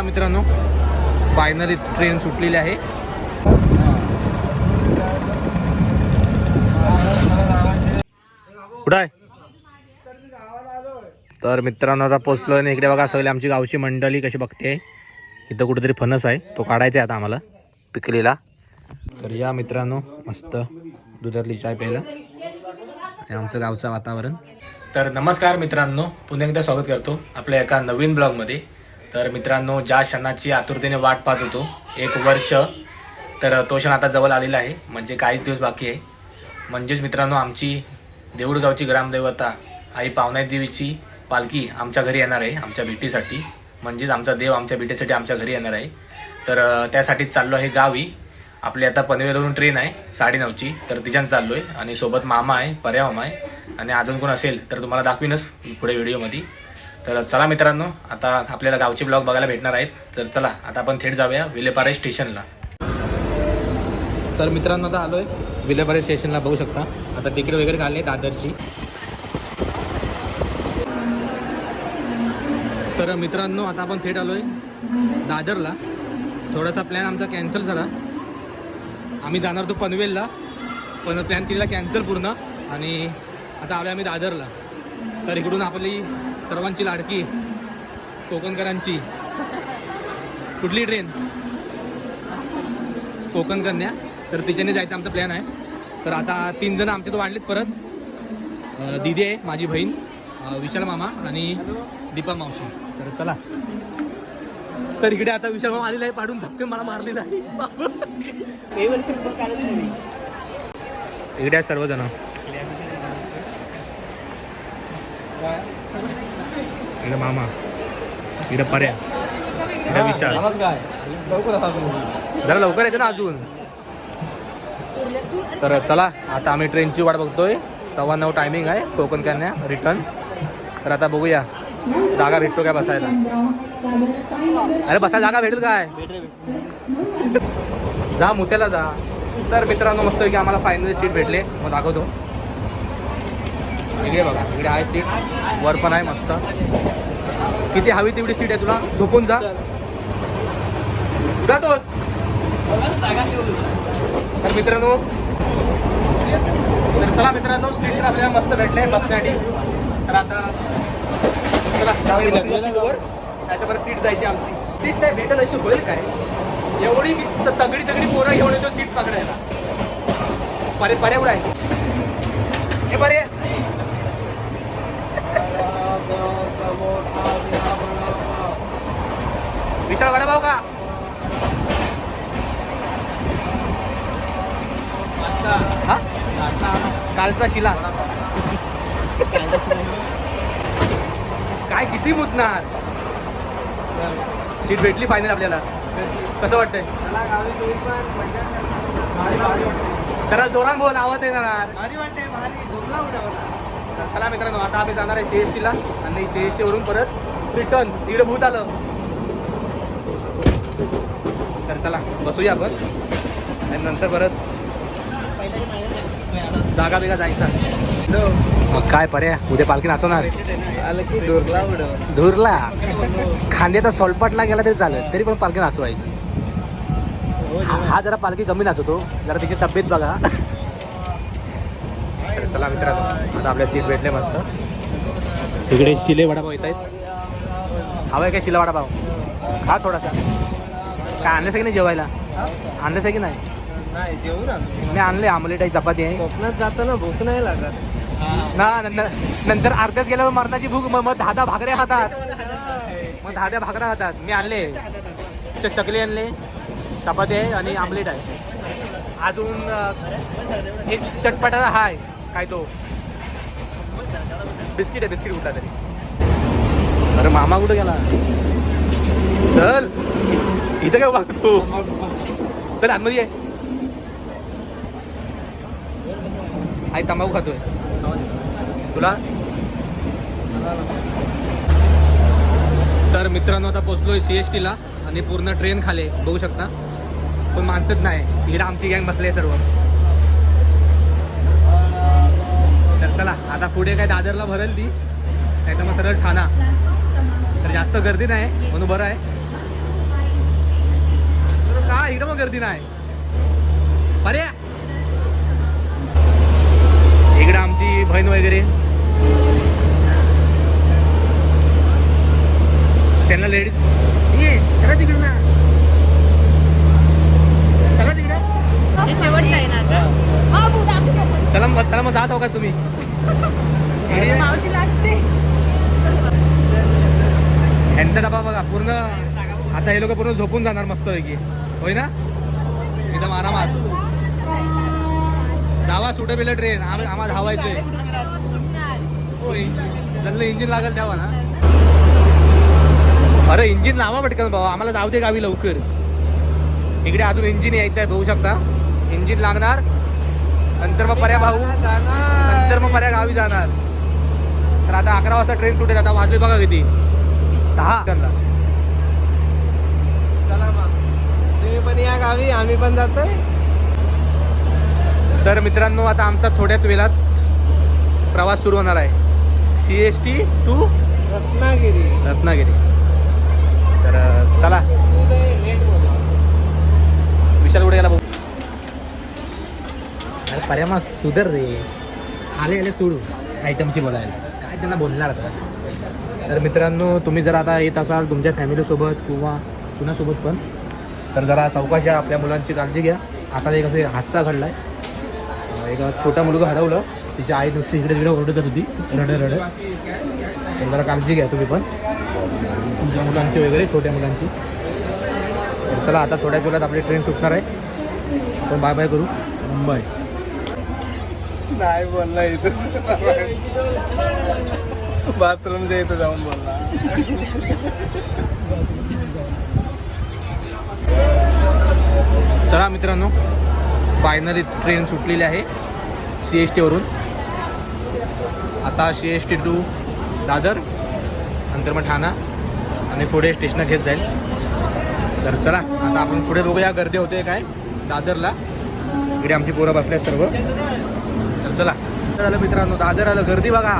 या मित्रांनो finally train सुटलेली आहे. कुठं आहे? तर मित्रांनो आता पोचलो आणि इकडे बघा सगळी आमची गावची मंडळी कशी बघते. इथं कुठेतरी फणस आहे तो काढायचा आहे आता आम्हाला पिकलेला. तर या मित्रांनो मस्त दुधातली चाय प्यायला. आणि आमचं गावचं वातावरण. तर नमस्कार मित्रांनो पुन्हा एकदा स्वागत करतो आपल्या एका नवीन ब्लॉगमध्ये. तर मित्रांनो ज्या क्षणाची आतुरतेने वाट पाहत होतो एक वर्ष तर तो क्षण आता जवळ आलेला आहे. म्हणजे काहीच दिवस बाकी आहे. म्हणजेच मित्रांनो आमची देऊळगावची ग्रामदेवता आई पावनाई देवीची पालखी आमच्या घरी येणार आहे आमच्या भेटीसाठी. म्हणजेच आमचा देव आमच्या भेटीसाठी आमच्या घरी येणार आहे. तर त्यासाठीच चाललो आहे गावी. आपली आता पनवेलवरून ट्रेन आहे साडेनऊची. तर तिच्यानं चाललो आहे आणि सोबत मामा आहे पर्या मामा आहे. आणि अजून कोण असेल तर तुम्हाला दाखवीनच पुढे व्हिडिओमध्ये. तर चला मित्रांनो आता आपल्याला गावचे ब्लॉग बघायला भेटणार आहेत. तर चला आता आपण थेट जाऊया विलेपारे स्टेशनला. तर मित्रांनो आता आलोय विलेपारे स्टेशनला बघू शकता. आता तिकीट वगैरे काढले दादरची तर मित्रांनो आता आपण थेट आलोय दादरला. थोडासा प्लॅन आमचा कॅन्सल झाला. आम्ही जाणार होतो पनवेलला पण प्लॅन तिला कॅन्सल पूर्ण. आणि आता आलो आम्ही दादरला. तर इकडून आपली सर्वांची लाडकी. कोकणकरांची. कुठली ट्रेन कोकण कन्या तर तिच्याने जायचं आमचा प्लॅन आहे. तर आता तीन जण आमचे तो वाढलेत परत. दिदी दीदी आहे माझी बहीण विशाल मामा आणि दीपा मावशी. तर चला. तर इकडे आता विशाल मामा आलेला आहे पाडून झपके मला मारलेला आहे. इकडे आहेत सर्वजण. इकडे मामा इकडे पर्या इकडे विशाल जरा लवकर येतो ना अजून तर चला आता आम्ही ट्रेनची वाट बघतोय सव्वा नऊ टायमिंग आहे कोकण कन्या रिटर्न तर आता बघूया जागा भेटतो काय बसायला अरे बसायला जागा भेटेल काय जा मुत्याला जा तर मित्रांनो मस्त की आम्हाला फायनल सीट भेटले मग दाखवतो इकडे बघा इकडे आहे सीट वर पण आहे मस्त. किती हवी तेवढी सीट आहे तुला? झोपून जा. जातोस तर मित्रांनो तर चला मित्रांनो सीट तर आपल्याला मस्त भेटले बसण्यासाठी. तर आता चला सीटवर. त्याच्यावर सीट जायची आमची. सीट नाही भेटेल अशी होईल काय? एवढी मी तगडी तगडी पोरं घेऊन येतो सीट पकडायला. परे पर्यावड आहे हे बरे विशाल वडाभाव का? हा? कालचा शिला. काय किती मुतणार? सीट भेटली फायनल आपल्याला. कसं वाटतंय? जरा जोरान बोल आवाज येणार. भारी वाटते भारी चला मित्रांनो आता आम्ही जाणार आहे सीएसटीला आणि सीएसटी वरून परत रिटर्न तिकडे भूत आलं. तर चला बसूया आपण. आणि नंतर परत जागा बिगा जायचा मग काय पर्या उद्या पालखी नाचवणार. आलं की दुर्ला उडव धुरला खांद्याचा सोलपाटला गेला तरी चालेल तरी पण पालखी नाचवायची. हा हा. जरा पालखी कमी नाचवतो. जरा तिची तब्येत बघा. चला मित्रांनो आता आपल्या सीट भेटले मस्त. इकडे शिले वडापाव येत आहेत. हवाय काय शिला वडापाव खा थोडासा. काय आणलंस की नाही जेवायला? आणलंस की नाही? नाही जेवू ना मी आणले आमलेट आहे चपाती आहे. कोकणात जाताना भूक नाही लागत. ना नंतर नंतर अर्ध्याच गेल्यावर मरणाची भूक मग मग दहा दहा भाकऱ्या खातात. मग दहा दहा भाकऱ्या खातात. मी आणले. च- चकली आणले चपाती आहे आणि आमलेट आहे. अजून हे चटपटा हाय काय तो. बिस्किट आहे बिस्किट कुठला तरी. अरे मामा कुठे गेला? चल. इथं काय बघतो चल आतमध्ये ये आई तंबाखू खातोय तुला तर मित्रांनो आता पोचलोय सी एस टीला आणि पूर्ण ट्रेन खाले बघू शकता. पण माणसंच नाही. इकडे आमची गँग बसले सर्व. तर चला आता पुढे काय दादरला भरेल ती. नाही तर मग सरळ ठाणा. तर जास्त गर्दी नाही म्हणून बरं आहे. का? इकडं मग गर्दी नाही. अरे! इकडे आमची बहीण वगैरे. त्यांना लेडीज ये चला तिकडे ना. चला तिकडे. हे शेवटचं आहे ना आता? चला मग चला मग जा का तुम्ही. मावशी लागते यांचा डबा बघा पूर्ण आता हे लोक पूर्ण झोपून जाणार मस्त पैकी होय ना? एकदम आरामात. जावा सुटे बिल ट्रेन आम्हाला धावायचंय. होय. जल्लं इंजिन लागेल तेव्हा ना? अरे इंजिन लावा पटकन भाऊ आम्हाला जाऊ दे गावी लवकर. इकडे अजून इंजिन यायचं आहे बघू शकता. इंजिन लागणार. नंतर मग पर्या भाऊ. नंतर मग पर्या गावी जाणार. तर आता अकरा वाजता ट्रेन सुटेल. आता वाजले बघा किती. दहा चला मग तुम्ही पण या गावी आम्ही पण जातोय. तर मित्रांनो आता आमचा थोड्याच वेळात प्रवास सुरू होणार आहे. C S T to Ratnagiri. Ratnagiri. तर चला. विशाल कुठे गेला बघू? अरे पर्यामा सुधर रे. आले आले सोडू. आयटमशी बोलायला. काय त्यांना बोलणार आता? तर मित्रांनो तुम्ही जर आता येत असाल तुमच्या फॅमिलीसोबत किंवा कुणासोबत पण तर जरा सावकाश या आपल्या मुलांची काळजी घ्या. आता एक असे हादसा घडलाय. आहे एक छोटा मुलगा हरवलं. तिची आई नुसती इकडे तिकडे ओरडत होती. रड रड तर जरा काळजी घ्या तुम्ही पण. तुमच्या मुलांची वगैरे छोट्या मुलांची. तर चला आता थोड्याच वेळात आपली ट्रेन सुटणार आहे. आपण बाय बाय करू. मुंबई. नाही बोलला इथं. बाथरूमच्या इथं जाऊन बोलला चला मित्रांनो फायनली ट्रेन सुटलेली आहे सी एस टीवरून आता C S T to Dadar नंतर मग ठाणा आणि पुढे स्टेशनं घेत जाईल. तर चला आता आपण पुढे बघूया गर्दी होते काय दादरला. इकडे आमची पोरं बसले सर्व. तर चला. झालं मित्रांनो दादर आलं गर्दी बघा.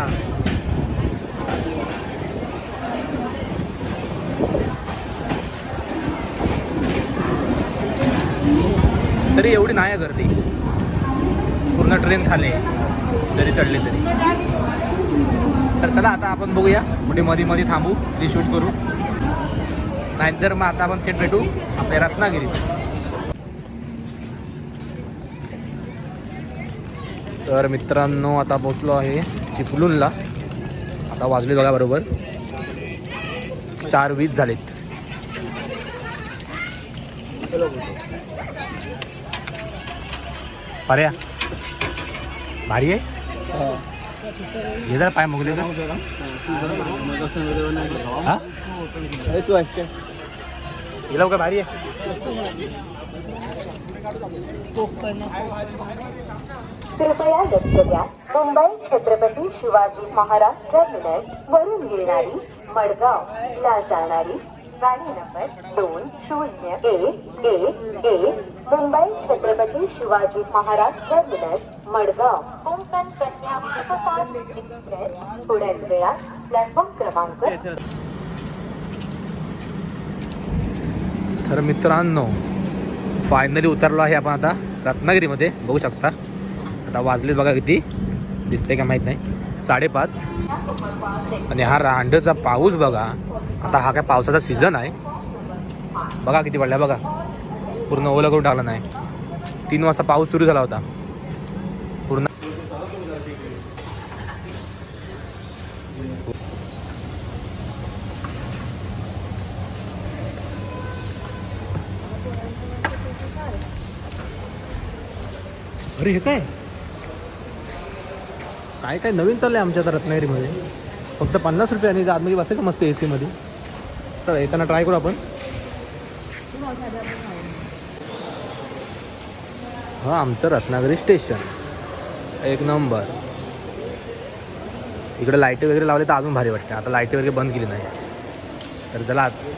तरी एवढी नाही आहे गर्दी. पूर्ण ट्रेन खाली आहे, जरी चढली तरी. तर चला आता आपण बघूया. कुठे मध्ये मध्ये थांबू. ती शूट करू. नाहीतर मग आता आपण थेट भेटू. आपल्या रत्नागिरीत. तर मित्रांनो आता पोचलो आहे चिपलूनला आता वाजले बघा बरोबर. चार वीस झालेत. पर्या भारी आहे हे जरा पाय मुगले का तू आहेस काय हे? लवकर भारी आहे कृपया लक्ष द्या मुंबई छत्रपती शिवाजी महाराज टर्मिनस वरून येणारी मडगाव. ला जाणारी गाडी नंबर दोन शून्य एक एक एक Mumbai Chhatrapati Shivaji Maharaj terminus Madgaon. Konkan Kanya superfast express थोड्याच वेळात प्लॅटफॉर्म क्रमांक तर मित्रांनो फायनली उतरलो आहे आपण आता रत्नागिरीमध्ये. बघू शकता. आता वाजले बघा किती. दिसते का माहीत नाही. साडेपाच. आणि हा रांडचा पाऊस बघा. आता हा काय पावसाचा सीझन आहे. बघा किती पडला बघा. पूर्ण ओला करून टाकला नाही. तीन वाजता पाऊस सुरू झाला होता. पूर्ण अरे हे काय? काय काय नवीन चाललंय आमच्या आता रत्नागिरीमध्ये? फक्त पन्नास रुपये आणि आतमध्ये बसायचं मस्त ए सीमध्ये चला येताना ट्राय करू आपण. हा आमचं रत्नागिरी स्टेशन एक नंबर इकडे लाईटी वगैरे लावले तर अजून भारी वाटते. आता लाईटी वगैरे बंद केली नाही. तर चला आत-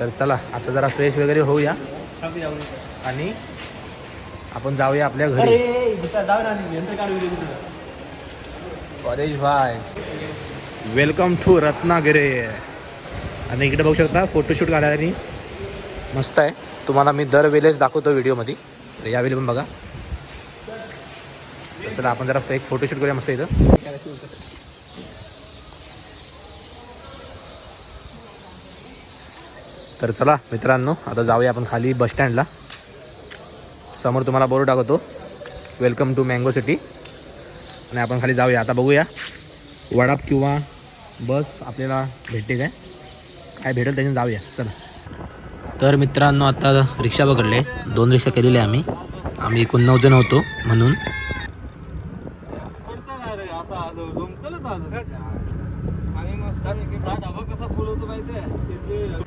तर चला आता जरा फ्रेश वगैरे होऊया. आणि आपण जाऊया आपल्या घरी. परेश भाई वेलकम टू रत्नागिरी. आणि इकडे बघू शकता फोटोशूट काढायला मस्त आहे. तुम्हाला मी दरवेळेस दाखवतो व्हिडिओमध्ये. तर यावेळी पण बघा. चला आपण जरा एक फोटोशूट करूया मस्त इथं. तर चला मित्रांनो आता जाऊया आपण खाली बस स्टँडला समोर तुम्हाला बोर्ड टाकतो वेलकम टू मँगो सिटी आणि आपण खाली जाऊया. आता बघूया. वडाप किंवा बस आपल्याला भेटते काय? काय भेटेल त्याच्याने जाऊया. चला. तर मित्रांनो आता रिक्षा पकडले. दोन रिक्षा केलेल्या आम्ही. आम्ही एकूण नऊ जण होतो म्हणून. असं आलो. डोंकलच आलो आणि मस्त डबा कसा फुल होतो माहितीये?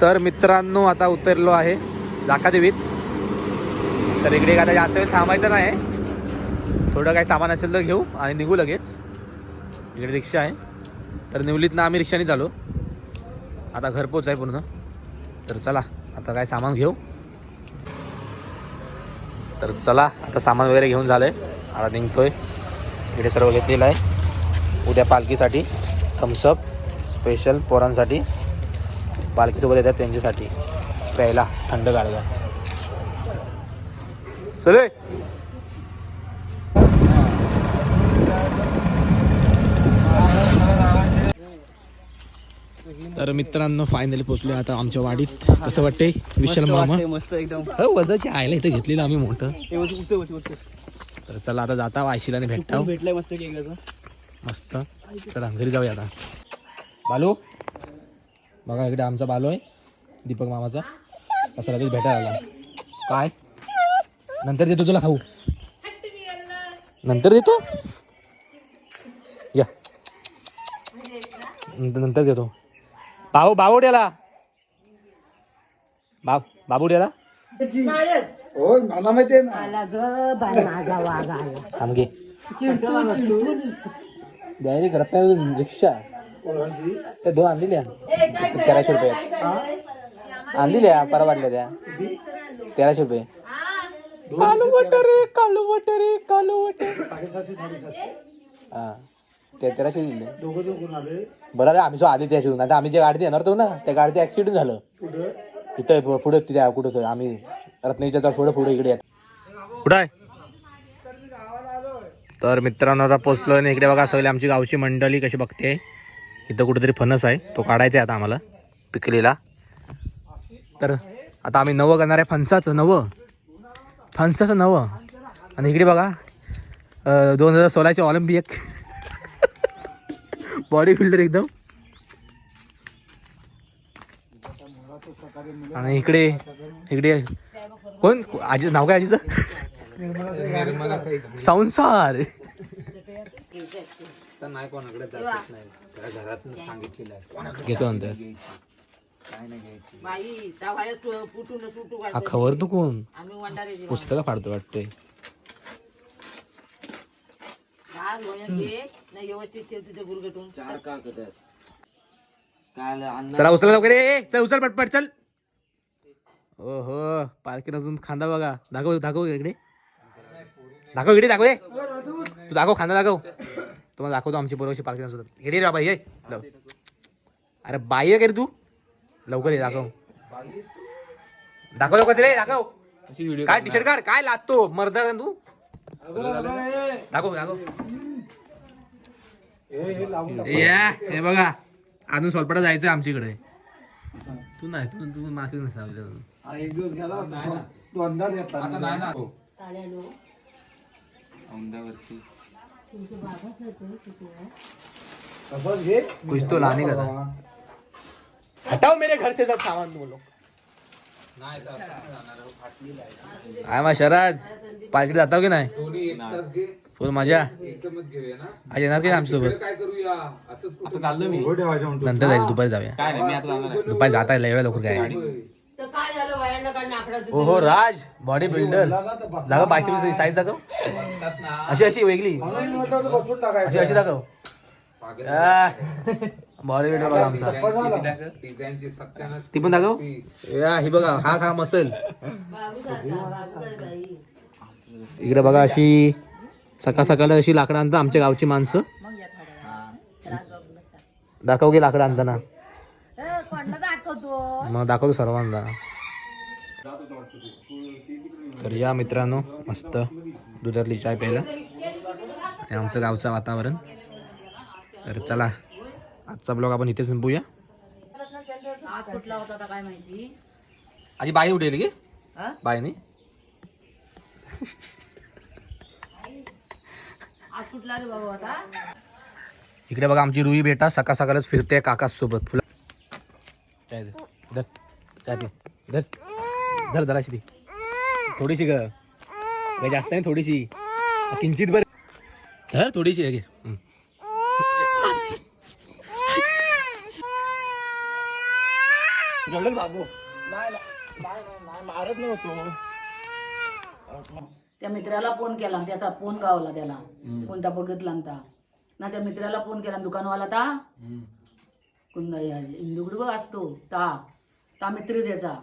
तर मित्रांनो आता उतरलो आहे जाकादेवीत. तर इकडे आता जास्त वेळ थांबायचं नाही. थोडं काही सामान असेल तर घेऊ आणि निघू लगेच. इकडे रिक्षा आहे. तर निवलीतनं आम्ही रिक्षाने झालो आता घरपोच आहे पूर्ण. तर चला आता काय सामान घेऊ? तर चला आता सामान वगैरे घेऊन झालं आहे आता निघतोय. इकडे सर्व घेतलेलं आहे. उद्या पालखीसाठी थम्सअप स्पेशल पोरांसाठी. पालखीसोबत येतात त्यांच्यासाठी. प्यायला थंड गारगा चले तर मित्रांनो फायनली पोचलो आता आमच्या वाडीत. कसं वाटतंय? विशाल मामा? मस्त एकदम. हो वजाची आयला इथं घेतलेलं आम्ही मोठं. हे. तर चला आता जाता आयशीला भेटता भेटलंय मस्त मस्त. चला घरी जाऊया आता. बालू बघा इकडे आमचा बालू आहे दीपक मामाचा. असं लगेच भेटायला आला. काय? नंतर देतो तुला खाऊ. नंतर देतो? या. नंतर नंतर देतो. भाऊ बाबुड्याला हो मला माहितीये ना. आला ग बाय माझा वाघ आला. थांब घे. चिडतो चिडतो डायरेक्ट रत्नागिरी रिक्षा. त्या दोन आणलेल्या तेराशे रुपये. आणलेल्या परवाडल्या त्या तेराशे रुपये. कालू वटरे कालू वटरे कालू वटरे हा. ते तेराशे दिले. बरं रे आम्ही जो आधी त्याच्यातून आता आम्ही जे गाडी येणार तो ना त्या गाडीचं ऍक्सिडेंट झालं. इथं पुढे तिथे कुठं आम्ही रत्नेच्या थोडं पुढे इकडे कुठं आहे? तर मित्रांनो आता पोचलो आणि इकडे बघा सगळी आमची गावची मंडळी कशी बघते. इथं कुठेतरी फणस आहे तो काढायचा आहे आता आम्हाला पिकलेला. तर आता आम्ही नवं करणार आहे फणसाचं नवं. फणसाचं नवं. आणि इकडे बघा दोन हजार सोळाचे ऑलिम्पिक. बॉडी बिल्डर एकदम. आणि इकडे इकडे कोण? आजी नाव काय आजीचं? संसार. नाही कोणाकडे जातच नाही त्याला घरातून सांगितलेलं आहे घेतो हा खबर तू कोण? आम्ही वंडारे पुस्तकं फाडतो वाटतंय. आज नाही व्यवस्थित गुरगटून. चार का करतात काल अन्न चला उचल लवकर. ए, चल उचल पटपट चल. ओहो पालखीत अजून खांदा बघा. दाखव दाखव इकडे. दाखव इकडे दाखव ए. तू दाखव खांदा दाखव. तुम्हाला दाखवतो आमची बरोबरची पालखी नसतात इकडे रे बाई लव. अरे बाई आहे का रे तू? लवकर ये दाखव. दाखव लवकर रे दाखव. काय टी शर्ट काढ काय लागतो मर्दा तू? दाखव दाखव. या हे बघा. अजून सोलपटा जायचं आमच्याकडे. तू नाही तू तू मागे नसता एक दिवस गेला घेतला घे कुछ तो लाने का था। हटाओ मेरे घर से सब सामान तुम लोग। आय मा शरद पालखी जाताव की नाही? फुल मजा. आज येणार की आमच्यासोबत? नंतर जायचं दुपारी जाऊया. दुपारी जाता येईल एवढ्या लवकर काय नाकडाचं हो हो राज बॉडी बिल्डर दाखव बायसी साईज दाखव. अशी अशी वेगळी. बसून टाकायचं. अशी अशी दाखव. बघा आमचा. ती पण दाखव. या ही बघा हा काय बाई. इकडे बघा अशी सकाळ सकाळ अशी लाकडं आणतात आमच्या गावची माणसं. दाखव की लाकडं आणताना. मग दाखवतो सर्वांना. तर या मित्रांनो मस्त दुधातली चाय प्यायला. हे आमचं गावचं वातावरण. तर चला आजचा ब्लॉग आपण इथे संपूया. आज कुठला होता आता काय माहिती आधी बाई उठेल की? हा? बाईनी? आज कुठला रे बाबा होता इकडे बघा आमची रुई बेटा सकाळ सकाळच फिरते काका सोबत फुला धर चाय धर धर धराशी पी थोडीशी ग. ग जास्त नाही थोडीशी. किंचित बर. धर थोडीशी आहे घे. रडल बाबू मारत नव्हतो. त्या मित्राला फोन केला त्याचा फोन गावला त्याला. कोणता बघितला ना ना त्या मित्राला फोन केला दुकानवाला ता. इंदुगड बघ असतो ता ता. मित्र त्याचा.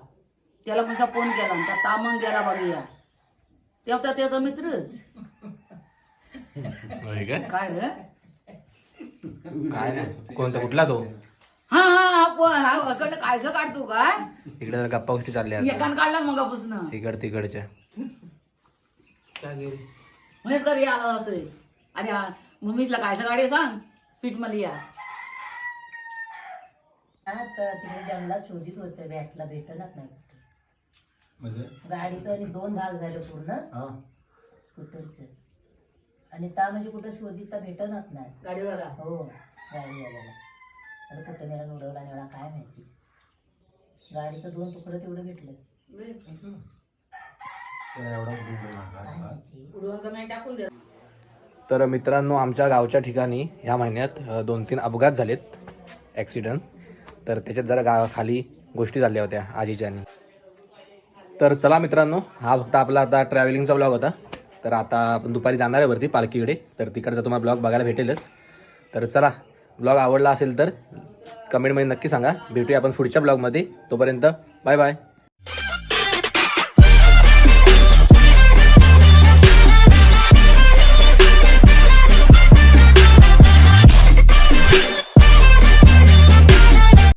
त्याला कसा फोन केला त्या ता मग गेला बघूया. तेव्हा त्याचा मित्रच. काय? काय रे? काय नाही कोणता कुठला तो? हा हा हा हा कायचं काढतो काय? इकडे जरा गप्पा गोष्टी चालल्या आहेत. एकान काढला मगापासून इकड तिकडच्या. महेश कर आला असं. आणि हा मम्मीला कायचं गाडी सांग. पीठ मला या तर तिकडे जंगलात शोधित होते भेटला भेटणच नाही. म्हणजे? गाडीचं आणि दोन भाग झाले पूर्ण. स्कूटरचं. आणि त्या म्हणजे कुठं शोधीचा भेटणच नाही. गाडीवाला? हो गाडीवाल्याला. आता कुठं मेला उडवला निवडा काय माहिती? गाडीचं दोन तुकडं तेवढं भेटलं. काय माहिती? उडवून का नाही टाकून दे तर मित्रांनो आमच्या गावच्या ठिकाणी ह्या महिन्यात दोन तीन अपघात झालेत. ॲक्सिडेंट तर त्याच्यात जरा गा खाली गोष्टी झाल्या होत्या आजीच्यानी तर चला मित्रांनो हा फक्त आपला आता ट्रॅव्हलिंगचा ब्लॉग होता. तर आता आपण दुपारी जाणार आहे वरती पालखीकडे. तर तिकडचा तुम्हाला ब्लॉग बघायला भेटेलच. तर चला ब्लॉग आवडला असेल तर कमेंटमध्ये नक्की सांगा. भेटूया आपण पुढच्या ब्लॉगमध्ये. तोपर्यंत बाय बाय.